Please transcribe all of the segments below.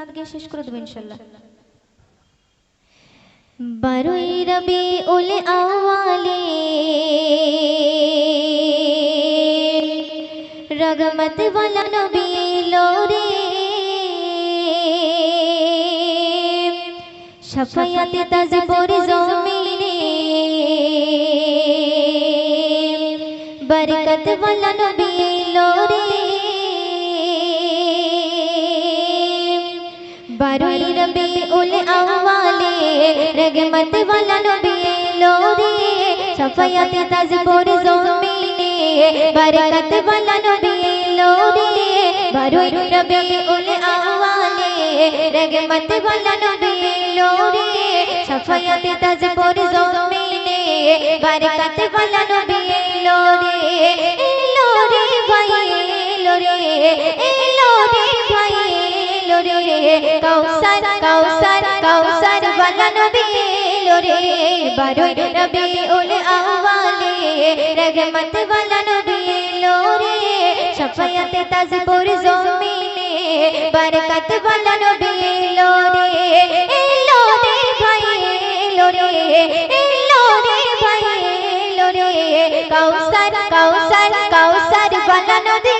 গান গিয়ে শেষ করে দেবো ইনশাল্লাহ। বারোই রবি ওলে আওয়ালে, রগমত বলা নবী লোরে সফায়াতে তাজা পরে জমিনে, বরকত বলা নবী বারুই রবি উল আওয়ালে রগমত ওয়ালা নবী লোরে সফায়াত তাজপুর জমিনে বরকত ওয়ালা নবী লোরে বারুই রবি উল আওয়ালে রগমত ওয়ালা নবী লোরে সফায়াত তাজপুর জমিনে বরকত ওয়ালা নবী লোরে রবি লোরে বারোই রবি উল আওয়ালে রহমত ওয়ালা নবী লোরে শফায়াত তাজপুর জমিনে বরকত ওয়ালা নবী কাউসার কাউসার কাউসার ওয়ালা নবী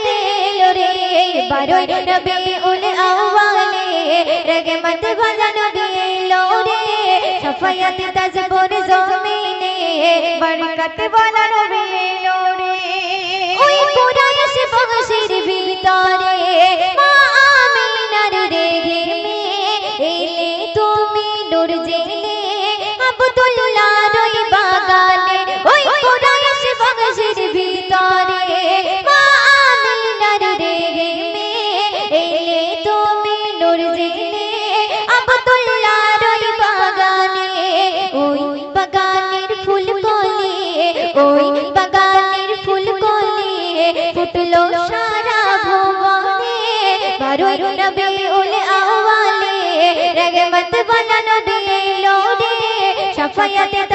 লোরে বারোই রবি উল শফায়াত তাজপুর জমিনে বরকত वाला নবী লোরে ওই কোরআন সে বংশের ভিতরে মা রহমত वाला নবী লোরে শফায়াত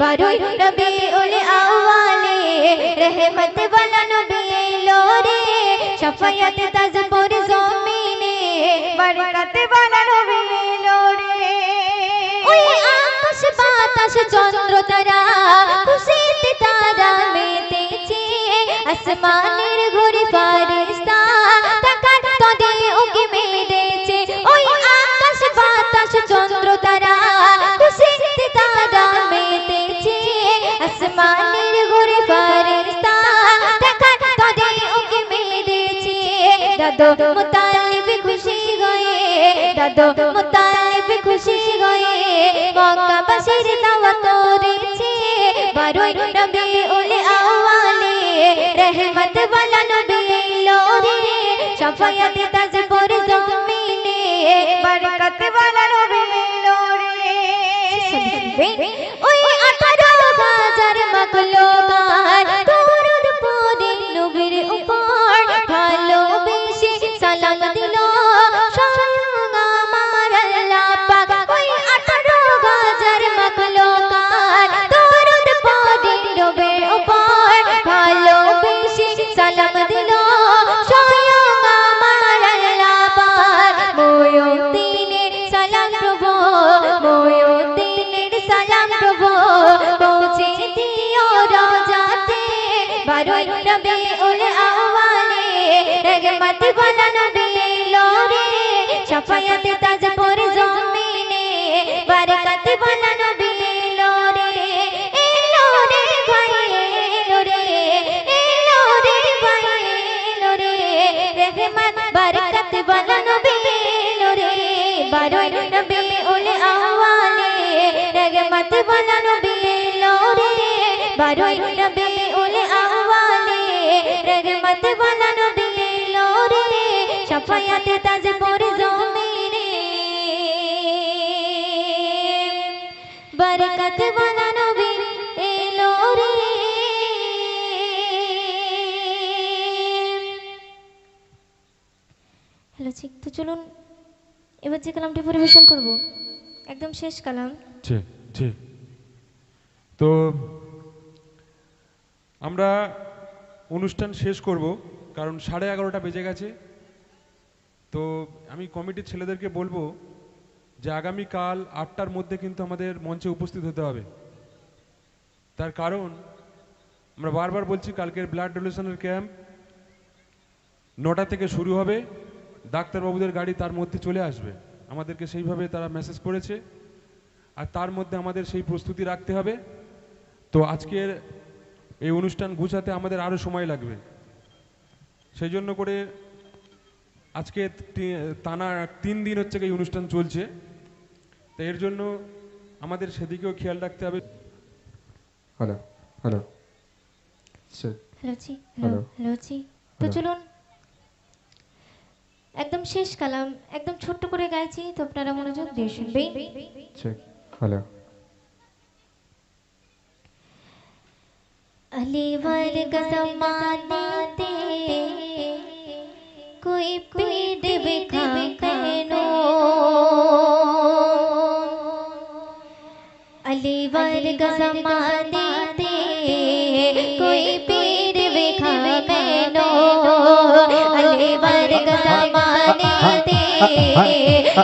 বারুই নবী উল আওয়ালে, রহমত বলা নবী এলো রে তাজপুর জমিনে, বরকত বলা নবী এলো ওই আকাশ বাতাস চন্দ্র তারা, খুশিতে তারা মেতেছে, আসমানের ঘুরে পারে দাদো মোতালিব খুশি গয়ে দাদো মোতালিব খুশি গয়ে মক্কা বাসির দাওয়াত করেছে। বারোই নবী উল আওয়ালে রহমত ওয়ালা নবী লোরে শফায়াত তাজপুর জমিনে বরকত ওয়ালা নবী সাফায়াতে তাজ পরে জমিনে বারাকাতে বলা নবী এলো রে এলো রে ভাই এলো রে এলো রে ভাই এলো রে, রহমত বারাকাত বলা নবী এলো রে বারোই নবী উল আওয়ালে, রহমত বলা নবী এলো রে বারোই নবী উল আওয়ালে, রহমত বলা নবী এলো রে, সাফায়াতে চলুন, এবার যে কালামটি পরিবেশন করব, একদম শেষ কালাম। জি জি তো আমরা অনুষ্ঠান শেষ করব, কারণ সাড়ে এগারোটা বেজে গেছে। তো আমি কমিটির ছেলেদেরকে বলব যে আগামীকাল আটটার মধ্যে কিন্তু আমাদের মঞ্চে উপস্থিত হতে হবে। তার কারণ, আমরা বারবার বলছি কালকের ব্লাড ডোনেশনের ক্যাম্প নটা থেকে শুরু হবে। ডাক্তারবাবুদের গাড়ি তার মধ্যে চলে আসবে। আমাদেরকে সেইভাবে তারা মেসেজ করেছে। আর তার মধ্যে আমাদের সেই প্রস্তুতি রাখতে হবে। তো আজকের এই অনুষ্ঠান গুছাতে আমাদের আরও সময় লাগবে। সেই জন্য করে আজকে টানা তিন দিন হচ্ছে এই অনুষ্ঠান চলছে। তো এর জন্য আমাদের সেদিকেও খেয়াল রাখতে হবে। হ্যালো হ্যালো হ্যালো জি হ্যালো হ্যালো জি তো চলুন একদম শেষ কালাম একদম ছোট্ট করে গাইছি তো আপনারা মনোযোগ দিয়ে শুনবেন চেক হ্যালো अली वर्ग जमाने कोई पीड़ बिखा कहनो अली वर्ग जमाने कोई पीड़ मग जमाने ते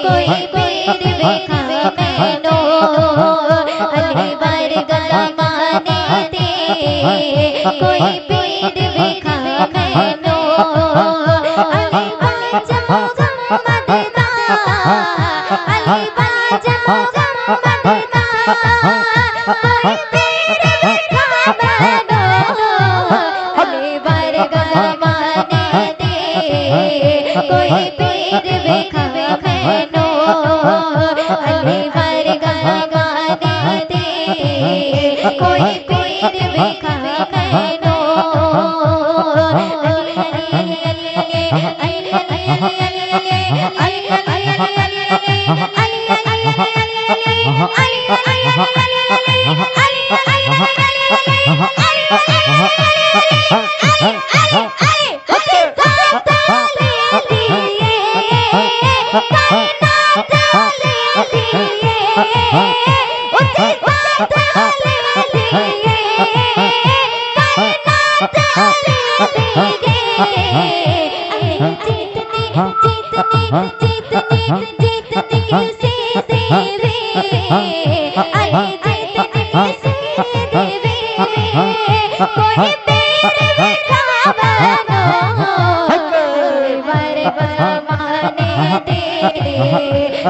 कोई पीर दिखावे मैनो अली করে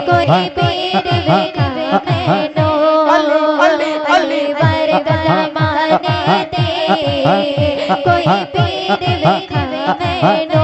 कोई पीर बिखा मैनो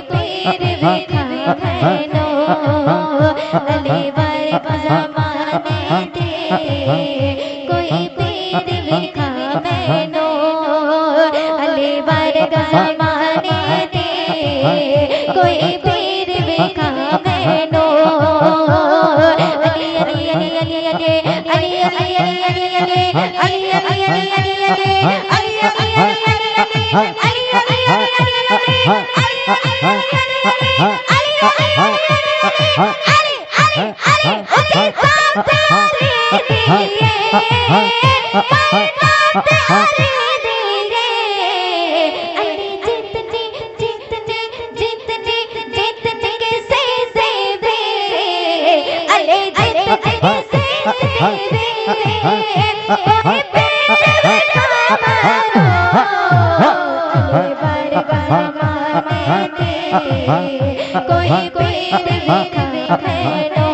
कोई पीर दिखानो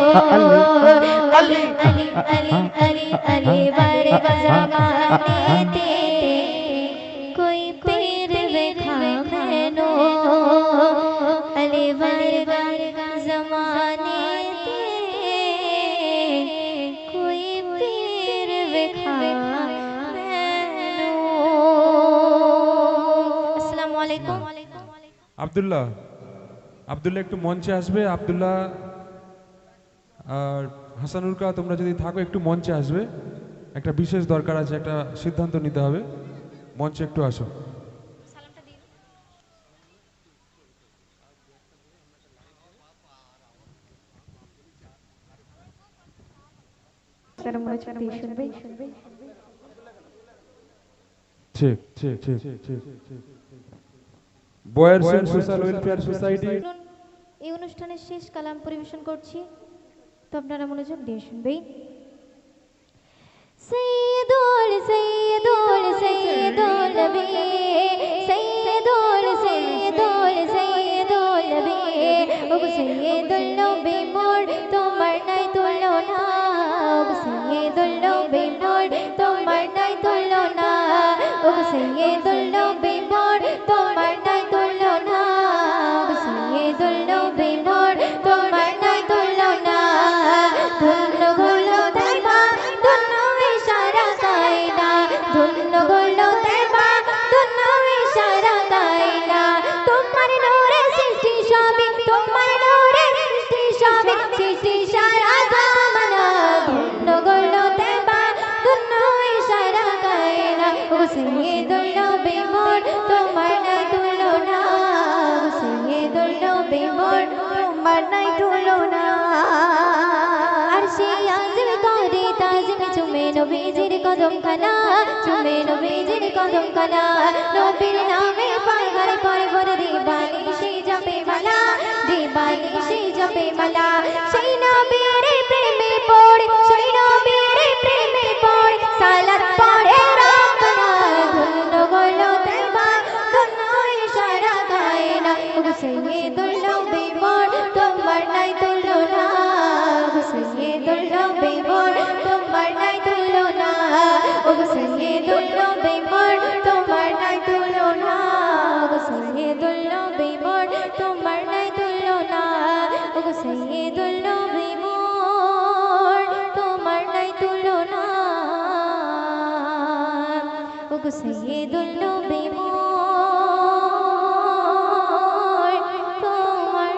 अली अली अली अली अली बारे बजमाने कोई আবদুল্লাহ। আবদুল্লাহ একটু মঞ্চে আসবে। আবদুল্লাহ আর হাসানুরকা তোমরা যদি থাকো একটু মঞ্চে আসবে। একটা বিশেষ দরকার আছে একটা সিদ্ধান্ত নিতে হবে। মঞ্চে একটু আসো। ঠিক ঠিক ঠিক ঠিক। বয়ার সোশ্যাল ওয়েলফেয়ার সোসাইটি। এই অনুষ্ঠানের শেষ কালাম পরিবেশন করছি। তো আপনারা মনোযোগ দিয়ে শুনবেন সৈয়দুল সৈয়দুল সৈয়দুল নবী সৈয়দুল সৈয়দুল সৈয়দুল নবী। ও সৈয়দুল নবী মোর তোমার নাই তুলনা। ও সৈয়দুল নবী মোর তোমার নাই তুলনা। ও সৈয়দুল নবীজির কদম খানা চুমে নবীজির কদম খানা নবীর নামে পাহাড় পর্বত দিবানি সেই জপে মালা, দিবানি সেই জপে মালা, সেই নবীর সৈয়দুল নবী মোর, তোমার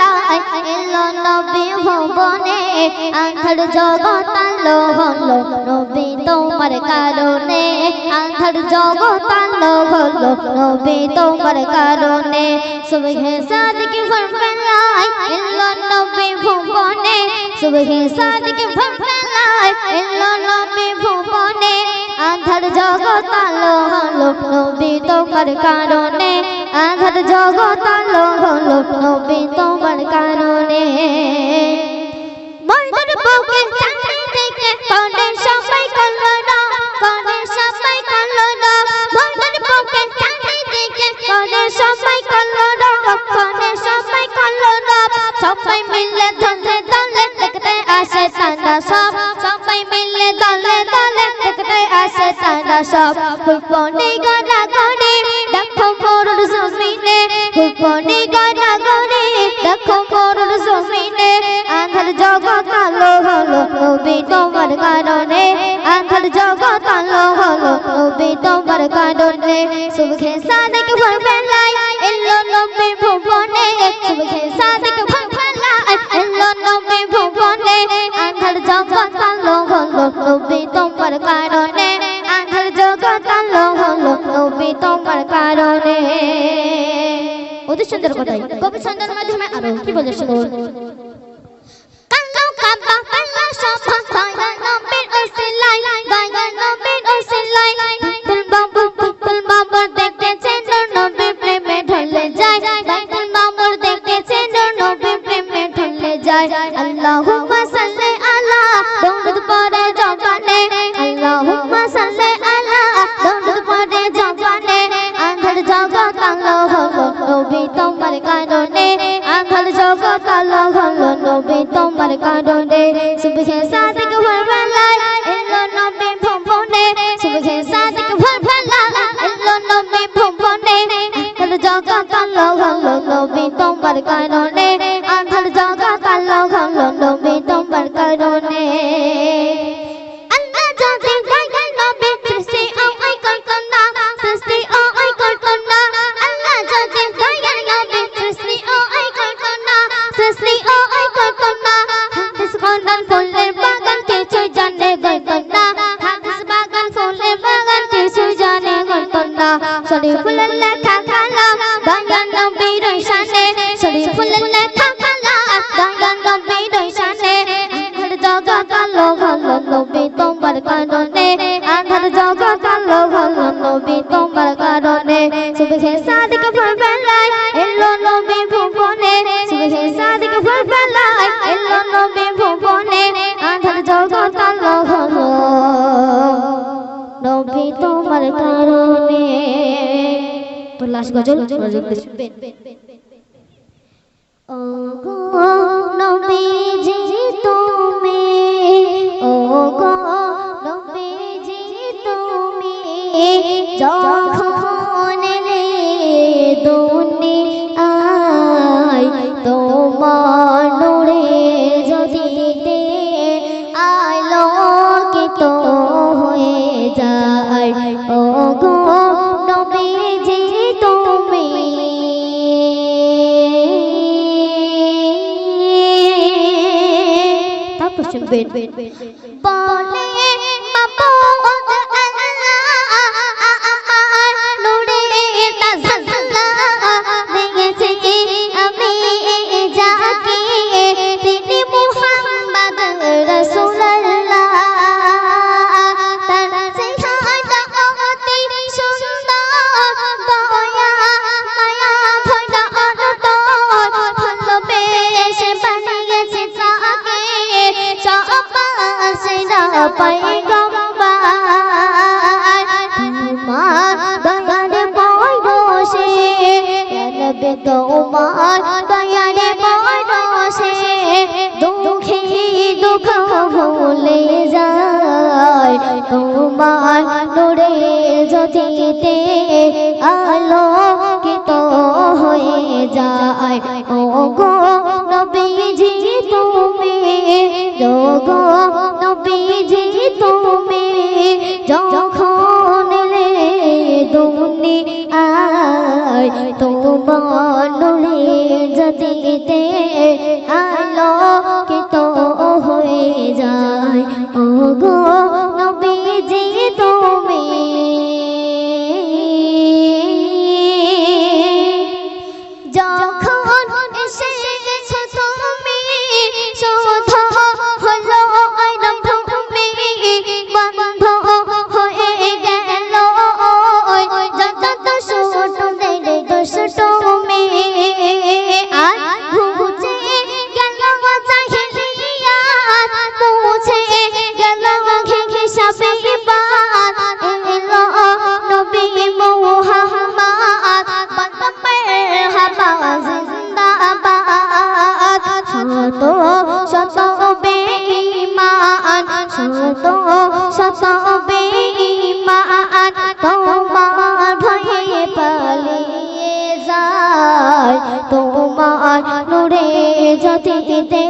নাই ভুবনায় এলো নবী ভুবনে, আন্ধার জগৎ তোমার কারণে। আন্ধার জগৎ আলো নবী তোমার কারণে। সুবহে সাদিক সুবহে সাদিক ভুবনায় এলো নবী ভুবনে। আধার জগৎ আলো হলো নবী তোমার কারণে। আধার আলো হলো নবী তোমার কারণে। মনের বুকে চাঁদনি সব। সবাই মিলে দলে দলে নবী তোমার কারণে। আধার জগৎ আলো হলো নবী তোমার কারণে। সুবহে সাদিক ভোর বেলায় এলো নবী ভুবনে। সুবহে সাদিক ভোর বেলায় এলো নবী ভুবনে। আধার জগৎ আলো হলো নবী তোমার কারণে। আধার জগৎ আলো হলো নবী তোমার কারণে। অতি সুন্দর কথাই। কবি সুন্দর মাধ্যমে আরও কি বলে শুনুন? কানন আমার কারণে তো লাশ গজল বলবেন বলে তো বনরে যদিতে আলো কে তো হয়ে যায় ও গো আর নূরে জ্যোতিতে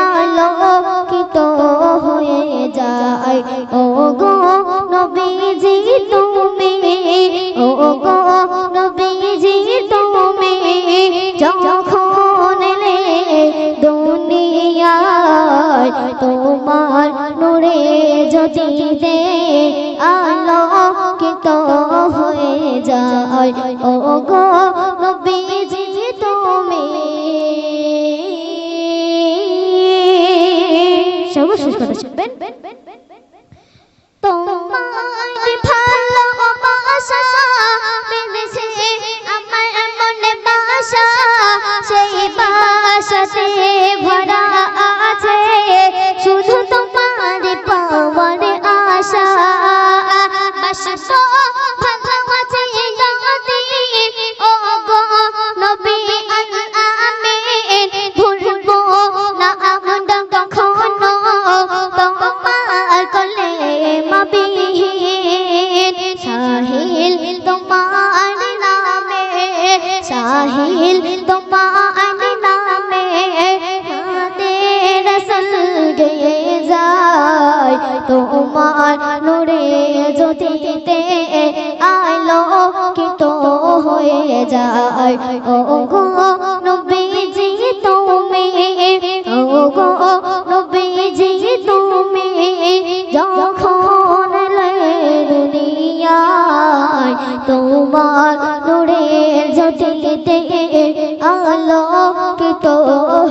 আলোকিত হয়ে যায় ও গো নবীজি তুমি ও গো নবীজি তুমি, যখন দুনিয়ায় তোমার নূরে জ্যোতিতে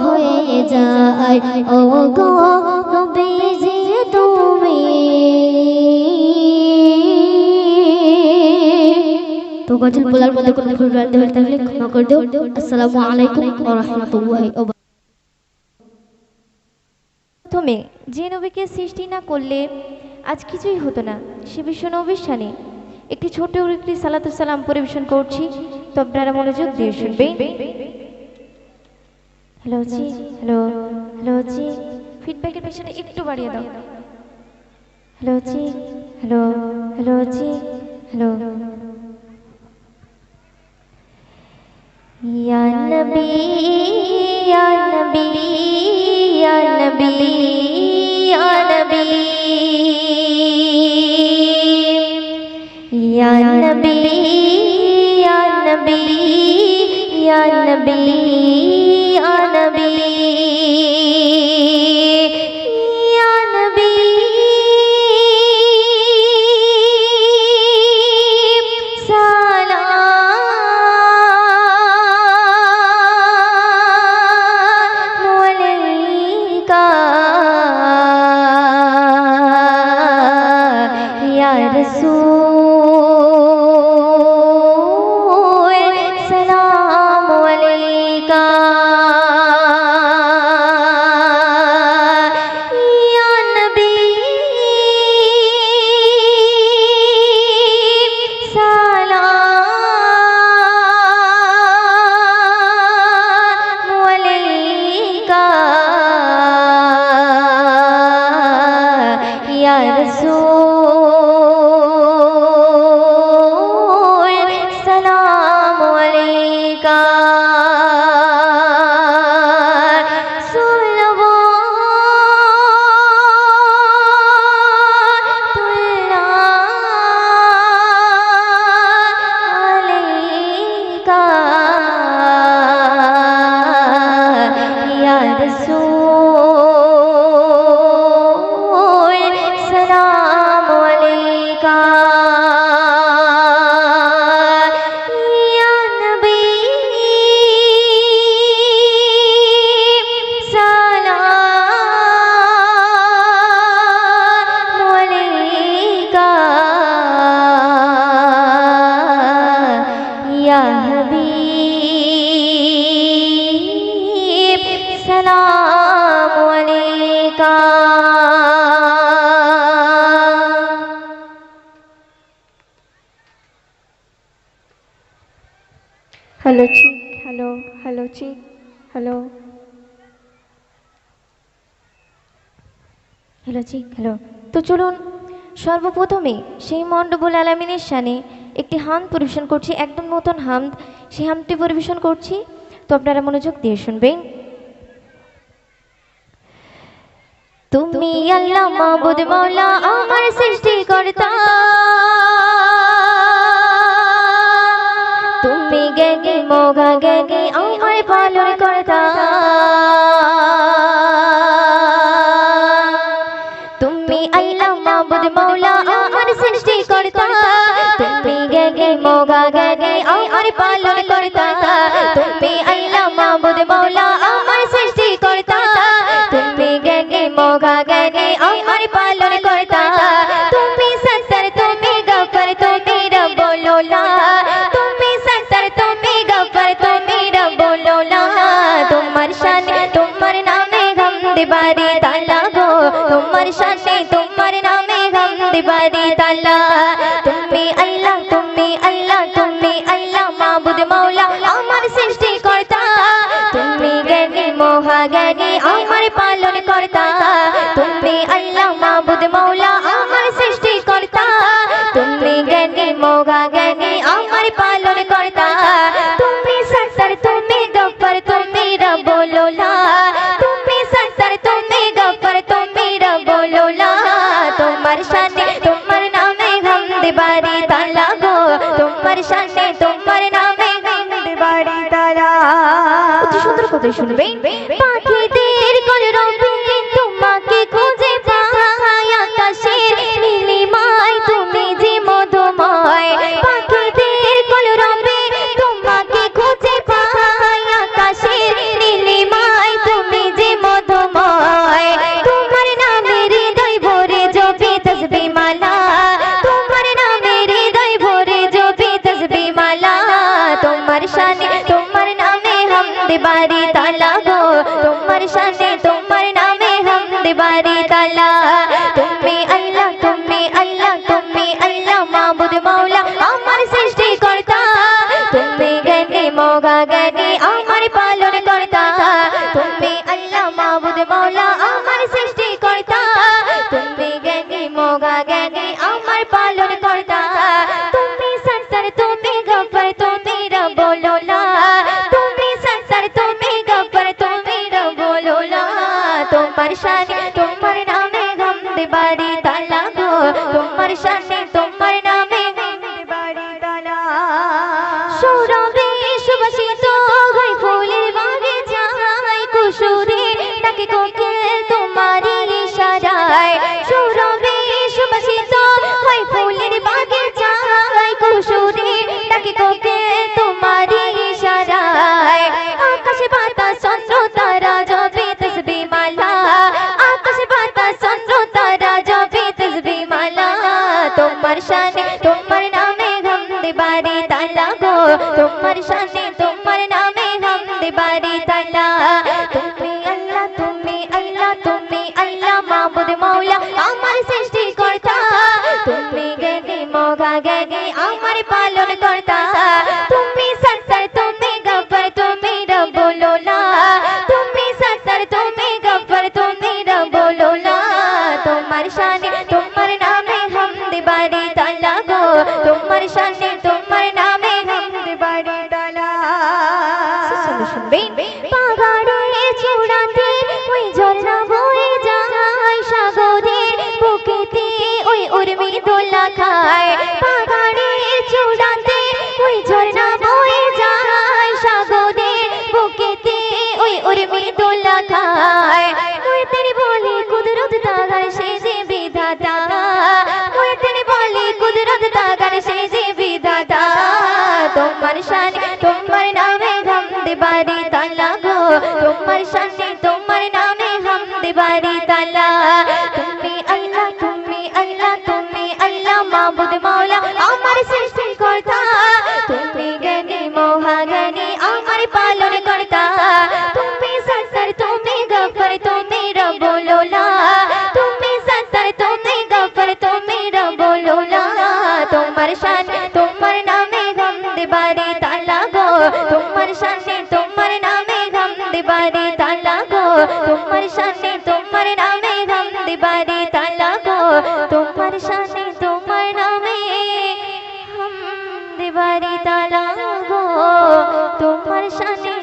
হয়ে যায়। ও তুমি তো গজল বলার মধ্যে কোনো ভুল হলে তাহলে ক্ষমা করে আসসালামু আলাইকুম প্রথমে যে নবীকে সৃষ্টি না করলে আজ কিছুই হতো না। সে বিশ্ব নবীর শানে একটি ছোট একটি সালাতু সালাম পরিবেশন করছি। তো আপনারা মনোযোগ দিয়ে শুনবেন। হ্যালো জি, হ্যালো হ্যালো জি। ফিডব্যাকের পেছনে একটু বাড়িয়ে দাও। হ্যালো জি, হ্যালো হ্যালো জি, হ্যালো। ইয়া নবী ইয়া নবী ইয়া নবী ইয়া নবী। ইয়া নবী ইয়া নবী ইয়া নবী। To be. soul. জি হ্যালো। তো চলুন, সর্বপ্রথমে সেই মণ্ডবুল আলামিনের শানে একটি হাম পরিবেশন করছি, একদম নতুন হাম। সেই হামটি পরিবেশন করছি। তো আপনারা মনোযোগ দিয়ে শুনবেন। তুমি আল্লাহ মাবুদ মাওলা, আমার সৃষ্টিকর্তা। তুমি জ্ঞানী, মোগা জ্ঞানী, আমার পালন কর্তা মাবুদ মৌলা আমার সৃষ্টি করতা। তুমি গে মোগা গে আমার পালন করতা। তুমি আল্লাহ মাবুদ মৌলা আমার সৃষ্টি করতা। তুমি গে মোগা গে আমার পালন করতা। তুমি সত্তর, তুমি গফর, তুমি রব্বুল্লা তুমি সত্তর, তুমি গফর, তুমি রব্বুল্লা তোমার শানে, তোমার নামে গম দিবারি তালা গো। তোমার শানে দিবারি তালা তুমি আল্লাহ তুমি আল্লাহ তুমি আল্লাহ মাবুদ মৌলা আমার সৃষ্টি কর্তা তুমি জ্ঞানী মোহা জ্ঞানী আমার পালন কর্তা তুমি আল্লাহ মাবুদ মৌলা আমার সৃষ্টি কর্তা তুমি জ্ঞানী মোগা জ্ঞানী আমার পালন কর্তা তুমি সত্তর তুমি গফর তুমি রবোলা তুমি সত্তর তুমি গফর তুমি রবোলা তোমার শানে তোমার তোমার শানে তোমার নামে দিবারি তালা সুন্দর কথা শুনবে জ্ঞানী জ্ঞানে আমার পালন তোমার শানে, তোমার নামে গম দিবারি তালা। তুমি আল্লাহ তুমি আল্লাহ তুমি আল্লাহ মাবুদ মাওলা, আমার সৃষ্টি কর্তা তুমি জ্ঞানী মোগা জ্ঞানী আমার পালন কর্তা তোমার শানে তোমার নামে গম দিবারি তালা গো। তোমার শানে তোমার নামে গম দিবারি তালা। তুমি আল্লাহ তুমি আল্লাহ তুমি আল্লাহ মাবুদ মাওলা। শানে তোমার নামে গম দিবারি তালা গো। তোমার শানে তোমার নামে হম দিবারি তালা গো। তোমার শানে